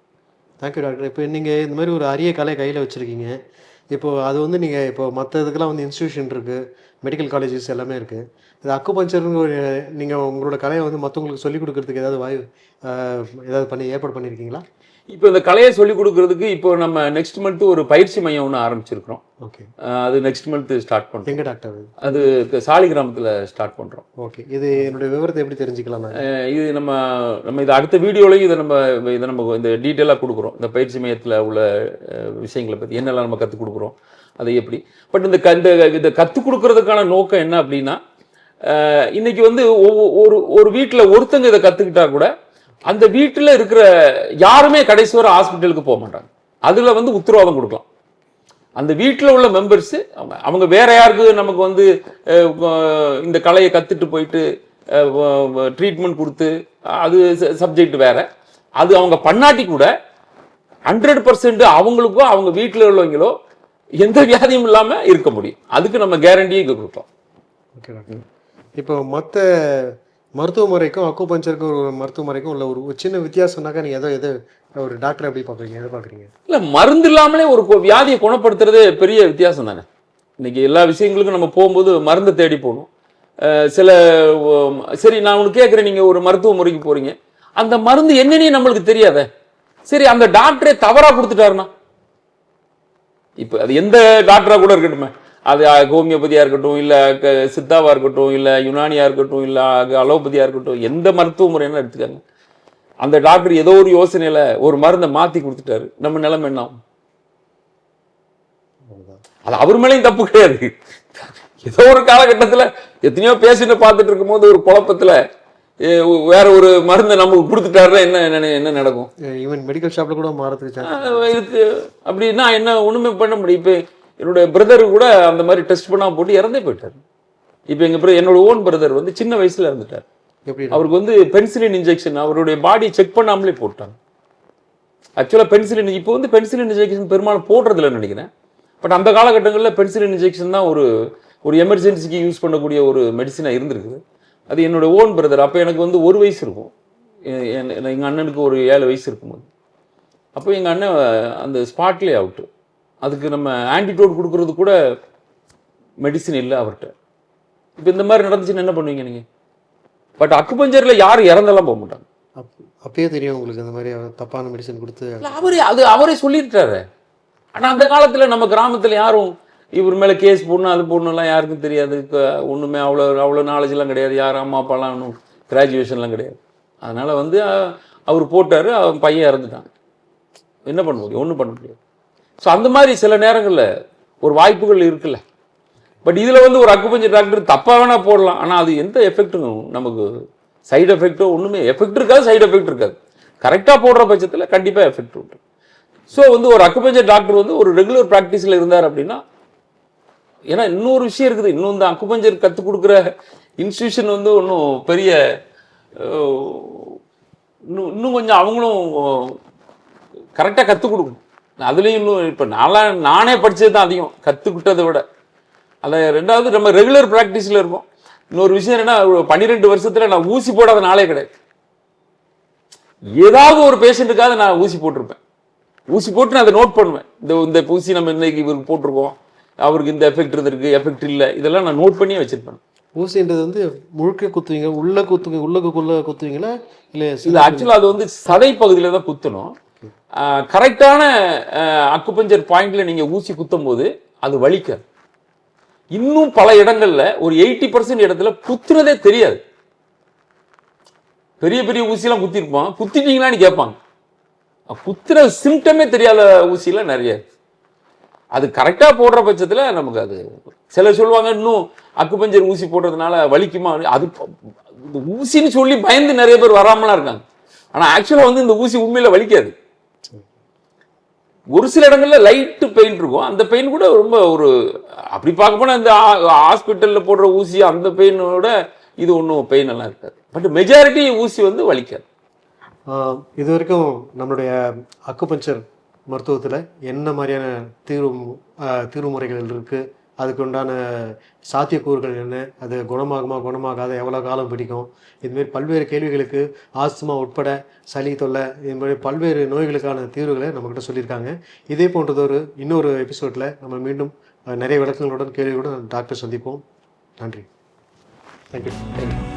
தேங்க்யூ டாக்டர் இப்போ நீங்கள் இந்த மாதிரி ஒரு அரிய கலை கையில் வச்சுருக்கீங்க. இப்போது அது வந்து நீங்கள் இப்போ மற்ற இதுக்கெல்லாம் வந்து இன்ஸ்டியூஷன் இருக்குது மெடிக்கல் காலேஜஸ் எல்லாமே இருக்குது இது அக்குபஞ்சர்னு ஒரு நீங்கள் உங்களோட கலையை வந்து மற்றவங்களுக்கு சொல்லிக் கொடுக்குறதுக்கு ஏதாவது வாய் ஏதாவது பண்ணி ஏற்பாடு பண்ணியிருக்கீங்களா இப்போ இந்த கலையை சொல்லிக் கொடுக்கறதுக்கு இப்போ நம்ம நெக்ஸ்ட் மந்த் ஒரு பயிற்சி மையம் ஒன்று ஆரம்பிச்சிருக்கிறோம். ஓகே. அது நெக்ஸ்ட் மந்த் ஸ்டார்ட் பண்ணுறோம் எங்கே டாக்டர் அது? சாலி கிராமத்தில் ஸ்டார்ட் பண்ணுறோம் ஓகே. இது என்னுடைய விவரத்தை எப்படி தெரிஞ்சுக்கலாம்? இது நம்ம நம்ம இது அடுத்த வீடியோலையும் இதை நம்ம இதை நம்ம இந்த டீட்டெயிலாக கொடுக்குறோம். இந்த பயிற்சி மையத்தில் உள்ள விஷயங்களை பற்றி என்னெல்லாம் நம்ம கற்றுக் கொடுக்குறோம் அதை எப்படி. பட் இந்த க இந்த இதை கற்றுக் கொடுக்கறதுக்கான நோக்கம் என்ன அப்படின்னா இன்னைக்கு வந்து ஒரு ஒரு வீட்டில் ஒருத்தங்க இதை கற்றுக்கிட்டா கூட அந்த வீட்டில் இருக்கிற யாருமே கடைசி வரை ஹாஸ்பிட்டலுக்கு போக மாட்டாங்க. அதில் வந்து உத்தரவாதம் கொடுக்கலாம். அந்த வீட்டில் உள்ள மெம்பர்ஸ் அவங்க அவங்க வேற யாருக்கு நமக்கு வந்து இந்த கலையை கற்றுட்டு போயிட்டு ட்ரீட்மெண்ட் கொடுத்து அது சப்ஜெக்ட் வேற. அது அவங்க பண்ணாட்டி கூட ஹண்ட்ரட் பர்சன்ட் அவங்களுக்கோ அவங்க வீட்டில் உள்ளவங்களோ எந்த வியாதியும் இல்லாமல் இருக்க முடியும். அதுக்கு நம்ம கேரண்டியே கொடுக்கலாம். ஓகே இப்போ மற்ற மருத்துவமுறைக்கும் அக்குபஞ்சருக்கும் பஞ்சருக்கும் ஒரு மருத்துவமுறைக்கும் உள்ள ஒரு சின்ன வித்தியாசம்னாக்கா நீங்கள் எதோ எது ஒரு டாக்டர் எப்படி பார்க்குறீங்க எதை பார்க்குறீங்க? இல்லை மருந்து இல்லாமலே ஒரு வியாதியை குணப்படுத்துறதே பெரிய வித்தியாசம் தானே. இன்னைக்கு எல்லா விஷயங்களுக்கும் நம்ம போகும்போது மருந்தை தேடி போகணும். சில சரி நான் உனக்கு கேட்குறேன் நீங்கள் ஒரு மருத்துவ முறைக்கு போகிறீங்க அந்த மருந்து என்னன்னே நம்மளுக்கு தெரியாத. சரி அந்த டாக்டரே தவறாக கொடுத்துட்டாருன்னா? இப்போ அது எந்த டாக்டராக கூட இருக்கட்டுமே. அது ஹோமியோபதியாக இருக்கட்டும் இல்லை சித்தாவாக இருக்கட்டும் இல்லை யுனானியாக இருக்கட்டும் இல்லை அலோபதியாக இருக்கட்டும் எந்த மருத்துவ முறைன்னு எடுத்துக்காங்க. அந்த டாக்டர் ஏதோ ஒரு யோசனையில் ஒரு மருந்தை மாற்றி கொடுத்துட்டாரு. நம்ம நிலைமை என்ன? அது அவர் மேலேயும் தப்பு கிடையாது. ஏதோ ஒரு காலகட்டத்தில் எத்தனையோ பேஷண்ட்டை பார்த்துட்டு இருக்கும்போது ஒரு குழப்பத்தில் வேற ஒரு மருந்தை நமக்கு கொடுத்துட்டாருன்னா என்ன என்ன என்ன நடக்கும்? ஈவன் மெடிக்கல் ஷாப்பில் கூட மாறதுக்கு இருக்கு. அப்படின்னா என்ன ஒண்ணுமே பண்ண முடியும். இப்போ என்னுடைய பிரதர் கூட அந்த மாதிரி டெஸ்ட் பண்ணாம போட்டு இறந்தே போயிட்டார். இப்போ எங்க brother- என்னோட ஓன் பிரதர் வந்து சின்ன வயசுல இறந்துட்டார். அவருக்கு வந்து பென்சிலின் இன்ஜெக்ஷன் அவருடைய பாடி செக் பண்ணாமலே போட்டாங்க. ஆக்சுவலாக பென்சிலின் இப்போ வந்து பென்சிலின் இன்ஜெக்ஷன் பெரும்பாலும் போடுறதில்லன்னு நினைக்கிறேன். பட் அந்த காலகட்டங்களில் பென்சிலின் இன்ஜெக்ஷன் தான் ஒரு ஒரு எமர்ஜென்சிக்கு யூஸ் பண்ணக்கூடிய ஒரு மெடிசனாக இருந்திருக்குது. அது என்னோட ஓன் பிரதர் அப்போ எனக்கு வந்து ஒரு வயசு இருக்கும். எங்கள் அண்ணனுக்கு ஒரு ஏழு வயசு இருக்கும்போது. அப்போ எங்கள் அண்ணன் அந்த ஸ்பாட்லேயே அவுட்டு அதுக்கு நம்ம ஆன்டிடோட் கொடுக்கறது கூட மெடிசின் இல்லை அவர்கிட்ட. இப்போ இந்த மாதிரி நடந்துச்சுன்னா என்ன பண்ணுவீங்க நீங்கள் பட் அக்குபஞ்சரில் யாரும் இறந்தெல்லாம் போக மாட்டாங்க. அப் அப்பயே தெரியும் உங்களுக்கு இந்த மாதிரி தப்பான மெடிசன் கொடுத்து. அவரே அது அவரே சொல்லிட்டாரு ஆனா அந்த காலத்துல நம்ம கிராமத்துல யாரும் இவர் மேல கேஸ் போடணும் அது போடணும்லாம் யாருக்கும் தெரியாது. ஒண்ணுமே அவ்வளோ அவ்வளோ நாலேஜ்லாம் கிடையாது. யார் அம்மா அப்பாலாம் ஒன்றும் கிராஜுவேஷன்லாம் கிடையாது. அதனால வந்து அவர் போட்டாரு அவன் பையன் இறந்துட்டான். என்ன பண்ண முடியும்? ஒன்றும் பண்ண முடியாது. ஸோ அந்த மாதிரி சில நேரங்களில் ஒரு வாய்ப்புகள் இருக்குல்ல. பட் இதில் வந்து ஒரு அக்குபஞ்சர் டாக்டர் தப்பாக வேணால் போடலாம். ஆனால் அது எந்த எஃபெக்ட்டும் நமக்கு சைடு எஃபெக்ட்டோ ஒன்றுமே எஃபெக்ட் இருக்காது சைடு எஃபெக்ட் இருக்காது. கரெக்டாக போடுற பட்சத்தில் கண்டிப்பாக எஃபெக்ட் உண்டு. ஸோ வந்து ஒரு அக்குபஞ்சர் டாக்டர் வந்து ஒரு ரெகுலர் ப்ராக்டிஸில் இருந்தார் அப்படின்னா ஏன்னா இன்னொரு விஷயம் இருக்குது. இன்னும் இந்த அக்குபஞ்சர் கற்றுக் கொடுக்குற இன்ஸ்டியூஷன் வந்து ஒன்றும் பெரிய இன்னும் இன்னும் கொஞ்சம் அவங்களும் கரெக்டாக கற்றுக் கொடுக்கணும். அதுலேயும் இன்னும் இப்போ நான்லாம் நானே படிச்சது தான் அதிகம் கற்றுக்கிட்டதை விட. அதை ரெண்டாவது நம்ம ரெகுலர் ப்ராக்டிஸில் இருக்கோம். இன்னொரு விஷயம் ஒரு பன்னிரெண்டு வருஷத்தில் நான் ஊசி போடாத நாளே கிடையாது. ஏதாவது ஒரு பேஷண்ட்டுக்காக நான் ஊசி போட்டிருப்பேன். ஊசி போட்டு நான் அதை நோட் பண்ணுவேன். இந்த இந்த ஊசி நம்ம இன்னைக்கு இவருக்கு போட்டிருக்கோம். அவருக்கு இந்த எஃபெக்ட் இருந்திருக்கு எஃபெக்ட் இல்லை. இதெல்லாம் நான் நோட் பண்ணியே வச்சிருப்பேன். ஊசின்றது வந்து முழுக்க குத்துவீங்க உள்ள குத்துவீங்க உள்ளுக்குள்ள குத்துவீங்களா? இல்லை இது ஆக்சுவலாக அது வந்து சதை பகுதியில் தான் குத்தணும். கரெக்டான அக்குபஞ்சர் பாயிண்ட்ல நீங்க ஊசி குத்தும் போது அது வலிக்காது. இன்னும் பல இடங்கள்ல ஒரு எயிட்டி பர்சன்ட் இடத்துல குத்துனதே தெரியாது. பெரிய பெரிய ஊசியெல்லாம் குத்திருப்பான் குத்திட்டீங்களான்னு கேட்பாங்க. குத்துற சிம்டமே தெரியாத ஊசியெல்லாம் நிறைய அது கரெக்டாக போடுற பட்சத்தில் நமக்கு அது சிலர் சொல்லுவாங்க இன்னும் அக்குபஞ்சர் ஊசி போடுறதுனால வலிக்குமா? அது இந்த ஊசின்னு சொல்லி பயந்து நிறைய பேர் வராமலாம் இருக்காங்க. ஆனால் ஆக்சுவலாக வந்து இந்த ஊசி உண்மையில வலிக்காது. ஒரு சில இடங்களில் லைட்டு பெயின் இருக்கும். அந்த பெயின் கூட ரொம்ப ஒரு அப்படி பார்க்க போனால் இந்த ஹாஸ்பிட்டலில் போடுற ஊசி அந்த பெயினோட இது ஒன்றும் பெயின் எல்லாம் இருக்காது. பட் மெஜாரிட்டி ஊசி வந்து வலிக்காது. இது வரைக்கும் நம்மளுடைய அக்குபஞ்சர் மருத்துவத்தில் என்ன மாதிரியான தீர்வு தீர்வு முறைகள் இருக்குது அதுக்கு உண்டான சாத்தியக்கூறுகள் என்ன? அது குணமாகுமா குணமாகாத? எவ்வளோ காலம் பிடிக்கும்? இதுமாரி பல்வேறு கேள்விகளுக்கு ஆஸ்துமா உட்பட சளி தொல்லை இது மாதிரி பல்வேறு நோய்களுக்கான தீர்வுகளை நம்மக்கிட்ட சொல்லியிருக்காங்க. இதே போன்றதொரு இன்னொரு எபிசோடில் நம்ம மீண்டும் நிறைய விளக்கங்களுடன் கேள்விகளுடன் டாக்டர் சந்திப்போம். நன்றி. Thank you thank you.